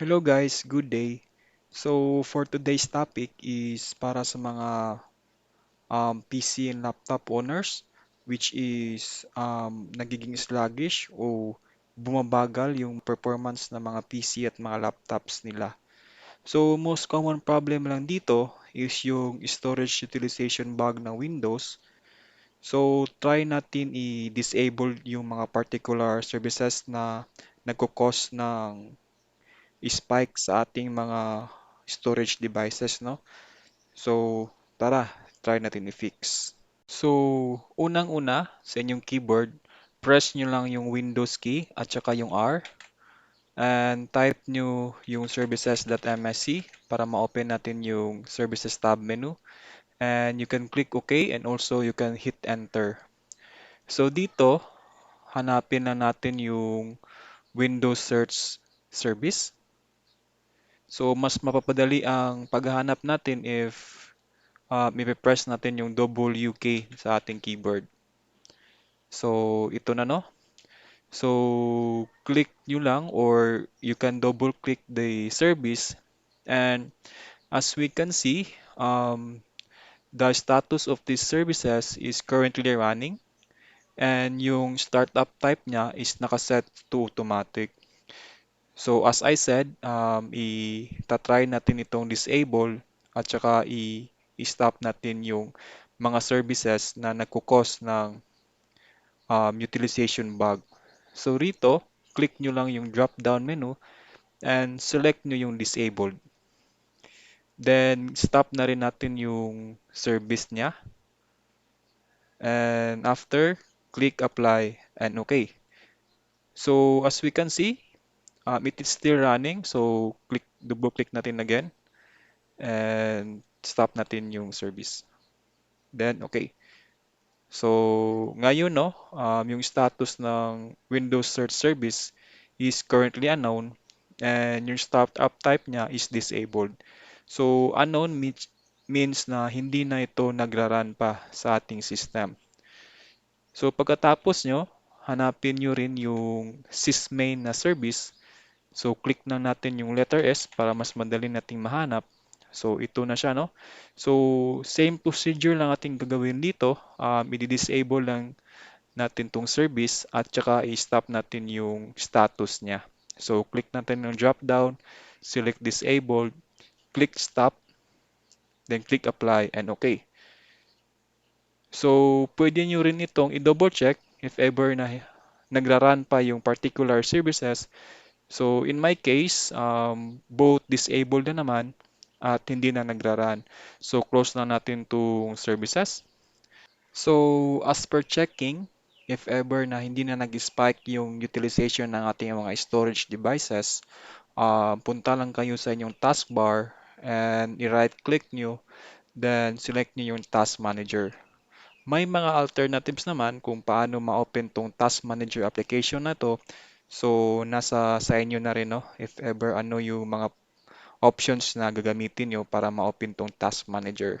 Hello guys, good day. So for today's topic is para sa mga um, PC and laptop owners which is um, nagiging sluggish o bumabagal yung performance ng mga PC at mga laptops nila. So most common problem lang dito is yung storage utilization bug ng Windows. So try natin i-disable yung mga particular services na nagko-cause ng spike sa ating mga storage devices, no? So, tara, try natin i-fix. So, unang-una sa inyong keyboard, press nyo lang yung Windows key at saka yung R and type nyo yung services.msc para ma-open natin yung services tab menu and you can click OK and also you can hit enter. So dito, hanapin na natin yung Windows Search Service. So, mas mapapadali ang paghahanap natin if uh, press natin yung W key sa ating keyboard. So, ito na no. So, click nyo lang or you can double click the service and as we can see, um, the status of these services is currently running and yung startup type niya is nakaset to automatic. So as I said, um, i-try natin itong disable at saka i-stop natin yung mga services na nagkukos ng um, utilization bug. So rito, click nyo lang yung drop down menu and select nyo yung disabled. Then stop na rin natin yung service niya. And after, click apply and okay. So as we can see, um, it is still running. So, click, double click natin again. And stop natin yung service. Then, okay. So, ngayon, no, um, yung status ng Windows Search Service is currently unknown and yung startup type niya is disabled. So, unknown means na hindi na ito nagraran pa sa ating system. So, pagkatapos nyo, hanapin nyo rin yung sysmain na service So, click na natin yung letter S para mas madali nating mahanap. So, ito na siya, no? So, same procedure lang ating gagawin dito. Um, i-disable lang natin tong service at saka i-stop natin yung status niya. So, click natin yung drop down, select disabled, click stop, then click apply and okay. So, pwede nyo rin itong i-double check if ever na nagra-run pa yung particular services So in my case, um, both disabled na naman at hindi na nagra-run. So close na natin itong services. So as per checking, if ever na hindi na nag-spike yung utilization ng ating mga storage devices, uh, punta lang kayo sa inyong taskbar and i-right click nyo, then select nyo yung task manager. May mga alternatives naman kung paano ma-open tong task manager application na to So, nasa sa inyo na rin, no? If ever ano yung mga options na gagamitin nyo para ma-open tong task manager.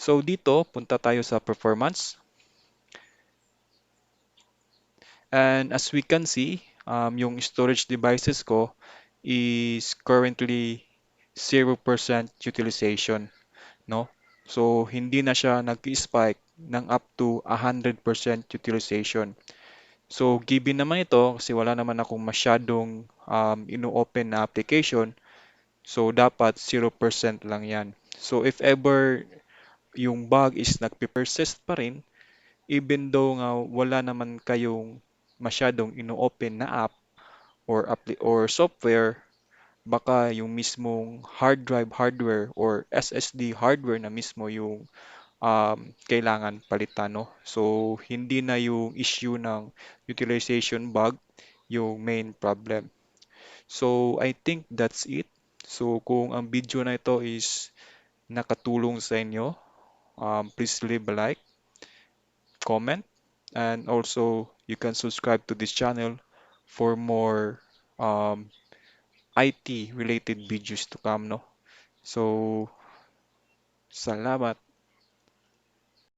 So, dito, punta tayo sa performance. And as we can see, um, yung storage devices ko is currently 0% utilization, no? So, hindi na siya nag-spike ng up to 100% utilization. So, given naman ito, kasi wala naman akong masyadong um, ino-open na application, so dapat 0% lang yan. So, if ever yung bug is nagpe-persist pa rin, even though nga wala naman kayong masyadong ino-open na app or, or software, baka yung mismong hard drive hardware or SSD hardware na mismo yung um, kailangan palitan. No? So, hindi na yung issue ng utilization bug yung main problem. So, I think that's it. So, kung ang video na ito is nakatulong sa inyo, um, please leave a like, comment, and also you can subscribe to this channel for more um, IT related videos to come. No? So, salamat.